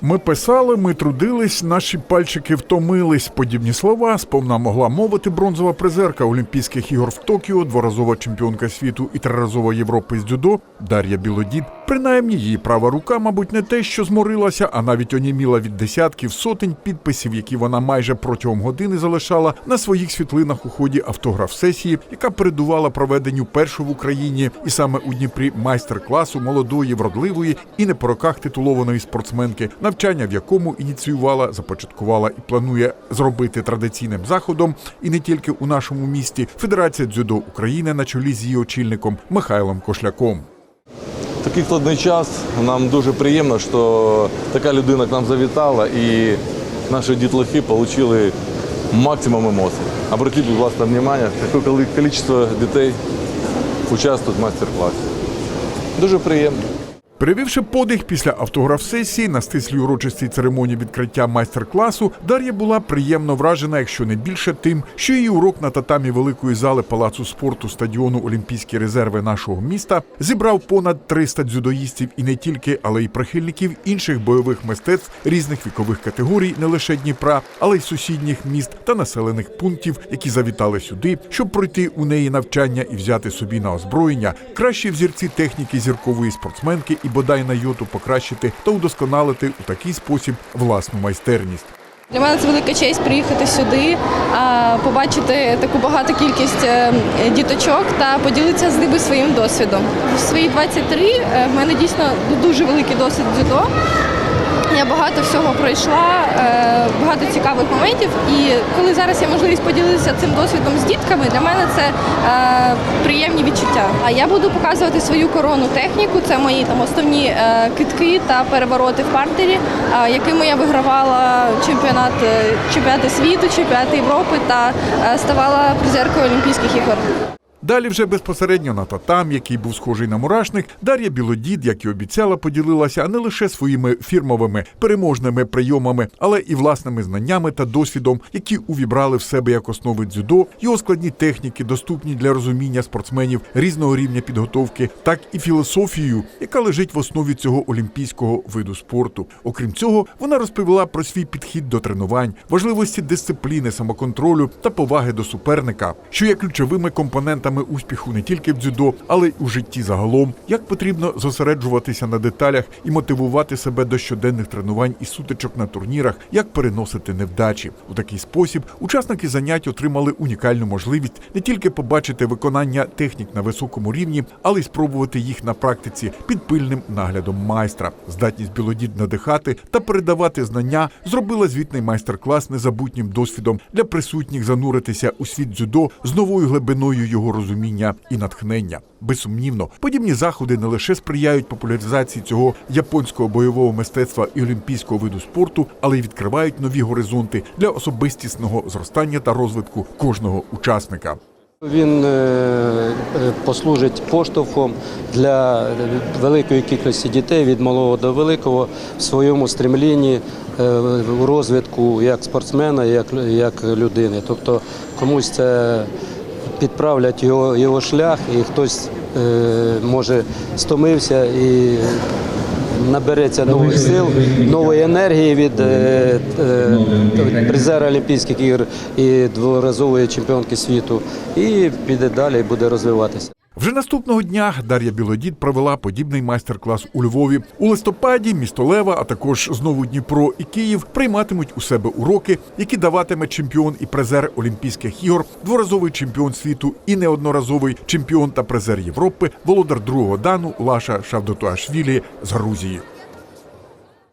Ми писали, ми трудились, наші пальчики втомились. Подібні слова сповна могла мовити бронзова призерка Олімпійських ігор в Токіо, дворазова чемпіонка світу і триразова Європи з дзюдо Дар'я Білодід. Принаймні, її права рука, мабуть, не те, що зморилася, а навіть оніміла від десятків сотень підписів, які вона майже протягом години залишала на своїх світлинах у ході автограф-сесії, яка передувала проведенню першого в Україні, і саме у Дніпрі майстер-класу молодої, вродливої і не по роках титулованої спортсменки, навчання в якому ініціювала, започаткувала і планує зробити традиційним заходом, і не тільки у нашому місті Федерація дзюдо України на чолі з її очільником Михайлом Кошляком. Такий складний час нам дуже приємно, що така людина к нам завітала і наші дітлахи отримали максимум емоцій. Обратіть, будь ласка, увагу, яке кількість дітей участвують в майстер-класі. Дуже приємно. Перевівши подих після автограф-сесії на стислій урочистій церемонії відкриття майстер-класу, Дар'я була приємно вражена, якщо не більше тим, що її урок на татамі великої зали палацу спорту стадіону Олімпійські резерви нашого міста зібрав понад 300 дзюдоїстів і не тільки, але й прихильників інших бойових мистецтв різних вікових категорій, не лише Дніпра, але й сусідніх міст та населених пунктів, які завітали сюди, щоб пройти у неї навчання і взяти собі на озброєння кращі взірці техніки зіркової спортсменки і бодай на йоту покращити та удосконалити у такий спосіб власну майстерність. Для мене це велика честь приїхати сюди, побачити таку багату кількість е, діточок та поділитися з ними своїм досвідом. В свої 23 е, в мене дійсно дуже великий досвід дзюдо. Я багато всього пройшла, е, багато цікавих моментів. І коли зараз є можливість поділитися цим досвідом з дітками, для мене це е, приємні відчуття. А я буду показувати свою коронну техніку. Це мої там основні е, китки та перевороти в партері, якими я вигравала чемпіонат чемпіонати світу, чемпіонати Європи та ставала призеркою Олімпійських ігор. Далі вже безпосередньо на татам, який був схожий на мурашник, Дар'я Білодід, як і обіцяла, поділилася не лише своїми фірмовими переможними прийомами, але і власними знаннями та досвідом, які увібрали в себе як основи дзюдо, його складні техніки, доступні для розуміння спортсменів різного рівня підготовки, так і філософією, яка лежить в основі цього олімпійського виду спорту. Окрім цього, вона розповіла про свій підхід до тренувань, важливості дисципліни, самоконтролю та поваги до суперника, що є ключовими компонентами успіху не тільки в дзюдо, але й у житті загалом, як потрібно зосереджуватися на деталях і мотивувати себе до щоденних тренувань і сутичок на турнірах, як переносити невдачі. У такий спосіб учасники занять отримали унікальну можливість не тільки побачити виконання технік на високому рівні, але й спробувати їх на практиці під пильним наглядом майстра. Здатність білодід надихати та передавати знання зробила звітний майстер-клас незабутнім досвідом для присутніх зануритися у світ дзюдо з новою глибиною його розуміння і натхнення. Безсумнівно, подібні заходи не лише сприяють популяризації цього японського бойового мистецтва і олімпійського виду спорту, але й відкривають нові горизонти для особистісного зростання та розвитку кожного учасника. Він е, е, послужить поштовхом для великої кількості дітей від малого до великого в своєму стремлінні е, розвитку як спортсмена, як людини. Тобто комусь це підправлять його, його шлях, і хтось е, може стомився і набереться нових сил, нової енергії від е, е, призера Олімпійських ігор і дворазової чемпіонки світу, і піде далі і буде розвиватися. Вже наступного дня Дар'я Білодід провела подібний майстер-клас у Львові. У листопаді місто Лева, а також знову Дніпро і Київ прийматимуть у себе уроки, які даватиме чемпіон і призер Олімпійських ігор, дворазовий чемпіон світу і неодноразовий чемпіон та призер Європи, володар другого дану Лаша Шавдотуашвілі з Грузії.